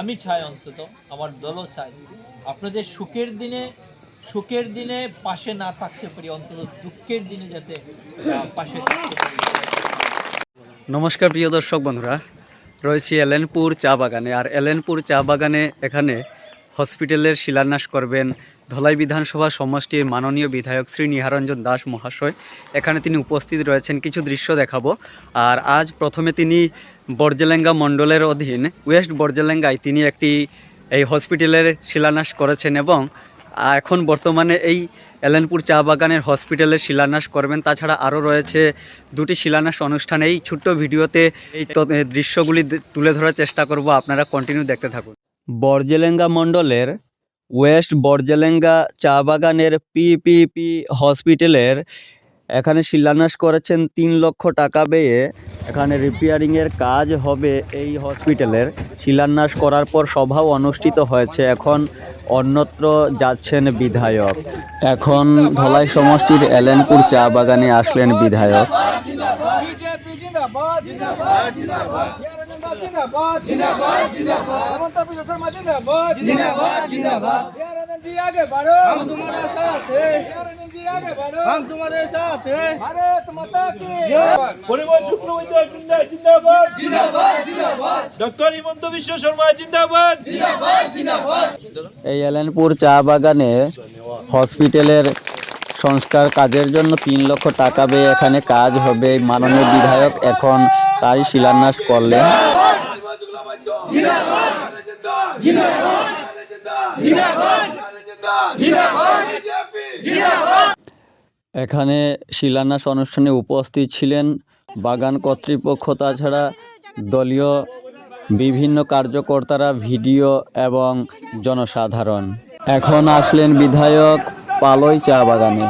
আমি চাই অন্তত, আমার দলও চাই, আপনাদের সুখের দিনে সুখের দিনে পাশে না থাকতে পারি, অন্তত দুঃখের দিনে যাতে পাশে নমস্কার প্রিয় দর্শক বন্ধুরা, রয়েছি এলেনপুর চা বাগানে, আর এলেনপুর চা বাগানে এখানে হসপিটালের শিলান্যাস করবেন ধলাই বিধানসভা সমষ্টির মাননীয় বিধায়ক শ্রী নিহারঞ্জন দাস মহাশয়। এখানে তিনি উপস্থিত রয়েছেন, কিছু দৃশ্য দেখাবো। আর আজ প্রথমে তিনি বর্জেলেঙ্গা মণ্ডলের অধীন, ওয়েস্ট বর্জেলেঙ্গায় তিনি একটি এই হসপিটালের শিলান্যাস করেছেন এবং এখন বর্তমানে এই এলেনপুর চা বাগানের হসপিটালের শিলান্যাস করবেন। তাছাড়া আরও রয়েছে দুটি শিলান্যাস অনুষ্ঠানে। এই ছোট্ট ভিডিওতে এই দৃশ্যগুলি তুলে ধরার চেষ্টা করব। আপনারা কন্টিনিউ দেখতে থাকুন। বর্জেলেঙ্গা মণ্ডলের ওয়েস্ট বর্জেলেঙ্গা চা বাগানের পিপিপি হসপিটালের এখানে শিলান্যাস করেছেন তিন লক্ষ টাকা ব্যয়ে। এখানে রিপেয়ারিংয়ের কাজ হবে এই হসপিটালের। শিলান্যাস করার পর সভাও অনুষ্ঠিত হয়েছে। এখন অন্যত্র যাচ্ছেন বিধায়ক। এখন ধলাই সমষ্টির এলেনপুর চা বাগানে আসলেন বিধায়ক। बीजेपी जिंदाबाद जिंदाबाद जिंदाबाद जिंदाबाद जिंदाबाद जिंदाबाद ममता बनर्जी शर्मा जिंदाबाद जिंदाबाद जिंदाबाद यार जी आगे बढ़ो हम तुम्हारे साथ हैं यार जी आगे बढ़ो हम तुम्हारे साथ हैं भारत माता की পরিমল শুক্লবৈদ্য জিন্দাবাদ জিন্দাবাদ জিন্দাবাদ ডক্টর হিমন্ত বিশ্ব শর্মা জিন্দাবাদ এই এলেনপুর চা বাগানে হসপিটালের সংস্কার কাজের জন্য তিন লক্ষ টাকা ব্যয়ে এখানে কাজ হবে এই মাননীয় বিধায়ক এখন তারই শিলান্যাস করলেন। এখানে শিলান্যাস অনুষ্ঠানে উপস্থিত ছিলেন বাগান কর্তৃপক্ষ, তাছাড়া দলীয় বিভিন্ন কার্যকর্তারা, ভিডিও এবং জনসাধারণ। এখন আসলেন বিধায়ক পালই চা বাগানে।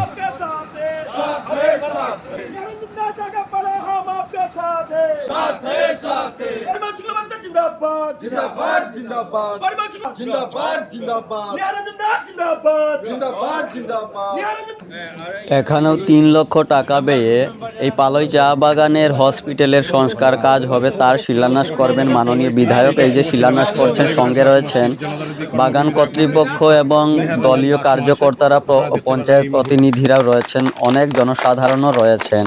এখানেও তিন লক্ষ টাকা ব্যয়ে এই পালই চা বাগানের হসপিটালের সংস্কার কাজ হবে তার শিলান্যাস করবেন মাননীয় বিধায়ক। এই যে শিলান্যাস করছেন সঙ্গে রয়েছেন বাগান কর্তৃপক্ষ এবং দলীয় কার্যকর্তারা পঞ্চায়েত প্রতিনিধিরা রয়েছেন অনেক জনসাধারণও রয়েছেন।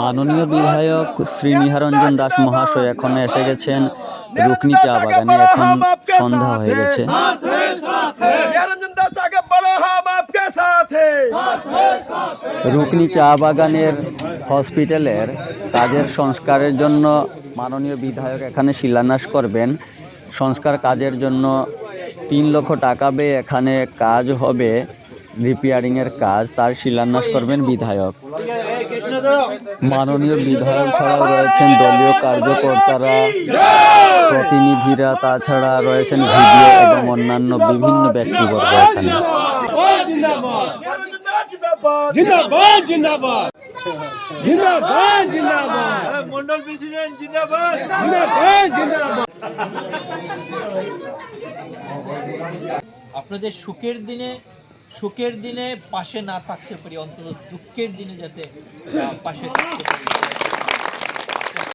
মাননীয় বিধায়ক শ্রী নিহারঞ্জন দাস মহাশয় এখন এসে গেছেন রুকনি চা বাগানে। এখন সন্ধ্যা হয়ে গেছে। রুকনি চা বাগানের হসপিটালের কাজের সংস্কারের জন্য মাননীয় বিধায়ক এখানে শিলান্যাস করবেন। সংস্কার কাজের জন্য তিন লক্ষ টাকা বে এখানে কাজ হবে রিপেয়ারিংয়ের কাজ তার শিলান্যাস করবেন বিধায়ক। মাননীয় বিধায়ক ছাড়াও রয়েছেন দলীয় কার্যকর্তারা প্রতিনিধিরা তাছাড়া রয়েছেন ভিডিও এবং অন্যান্য বিভিন্ন ব্যক্তিবর্গ এখানে। আপনাদের সুখের দিনে সুখের দিনে পাশে না থাকতে পারি অন্তত দুঃখের দিনে যাতে পাশে থাকতে পারি।